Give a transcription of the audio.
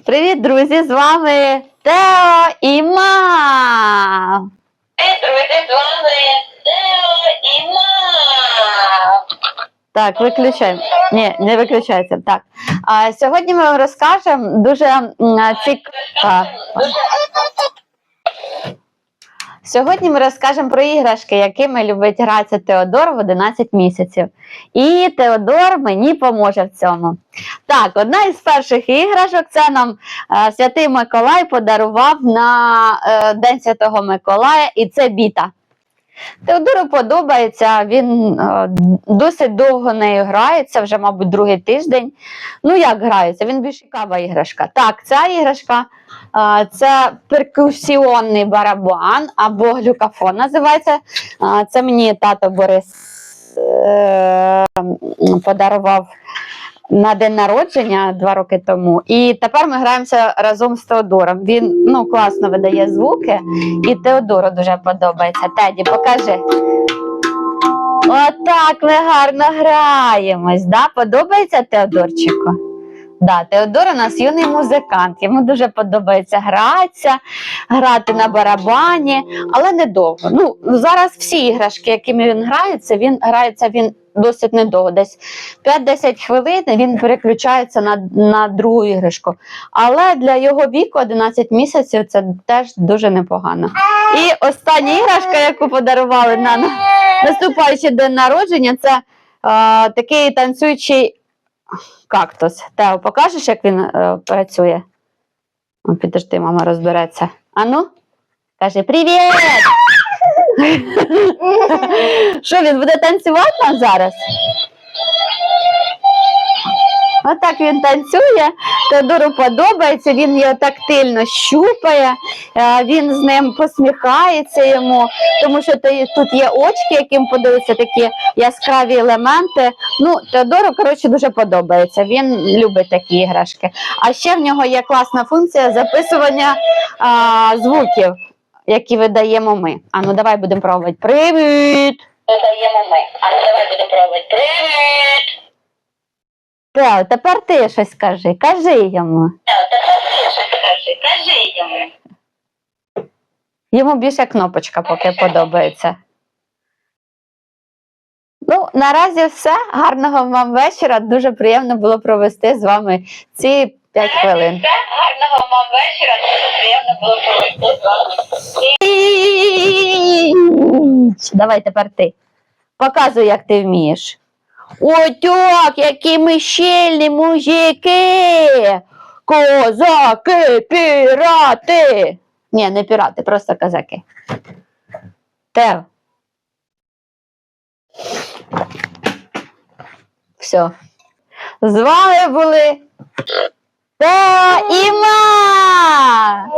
Привіт, друзі! З вами Тео і Ма. Привіт, друзі, з вами Тео і Ма. Так, виключаємо. Ні, не виключається. Так. А, сьогодні ми вам розкажемо дуже цікаво. Сьогодні ми розкажемо про іграшки, якими любить гратися Теодор в 11 місяців. І Теодор мені поможе в цьому. Так, одна із перших іграшок це нам е, Святий Миколай подарував на е, День Святого Миколая, і це біта. Теодору подобається, він е, досить довго нею грається, вже, мабуть, другий тиждень. Ну, як грається? Він більш цікава іграшка. Так, ця іграшка е, це перкусіонний барабан або глюкафон називається. Е, Це мені тато Борис подарував на день народження два роки тому. І тепер ми граємося разом з Теодором. Він ну, класно видає звуки, і Теодору дуже подобається. Теді, покажи. Отак ми гарно граємось. Да? Подобається Теодорчику? Да, Теодор у нас юний музикант. Йому дуже подобається гратися, грати на барабані, але недовго. Ну, зараз всі іграшки, якими він грається, він грається він досить недовго. Десь 5-10 хвилин він переключається на, на другу іграшку. Але для його віку 11 місяців це теж дуже непогано. І остання іграшка, яку подарували на на- наступаючий день народження, це е, такий танцюючий кактус. Тео, покажеш, як він е, працює? О, Підожди, мама розбереться. Ану, каже: Привіт! Що він буде танцювати нам зараз? Отак він танцює, Теодору подобається, він його тактильно щупає, е, він з ним посміхається йому, тому що тут є очки, яким подивиться такі яскраві елементи. Ну, Теодору, коротше, дуже подобається. Він любить такі іграшки. А ще в нього є класна функція записування а, звуків, які видаємо ми. А ну давай будемо пробувати. Привіт! Додаємо ми. А ну давай будемо пробувати. Привіт! Тео, тепер ти щось скажи. Кажи йому. Тео, тепер ти щось скажи. Кажи йому. Йому більше кнопочка поки подобається. Ну, наразі все. Гарного вам вечора. Дуже приємно було провести з вами ці 5 хвилин. Все, гарного вам вечора. Дуже приємно було провести з вами. Давай тепер ти. Показуй, як ти вмієш. Отак, які ми щільні мужики. Козаки, пірати. Ні, не пірати, просто козаки. Тео. Все. З вами були Тео і Ма.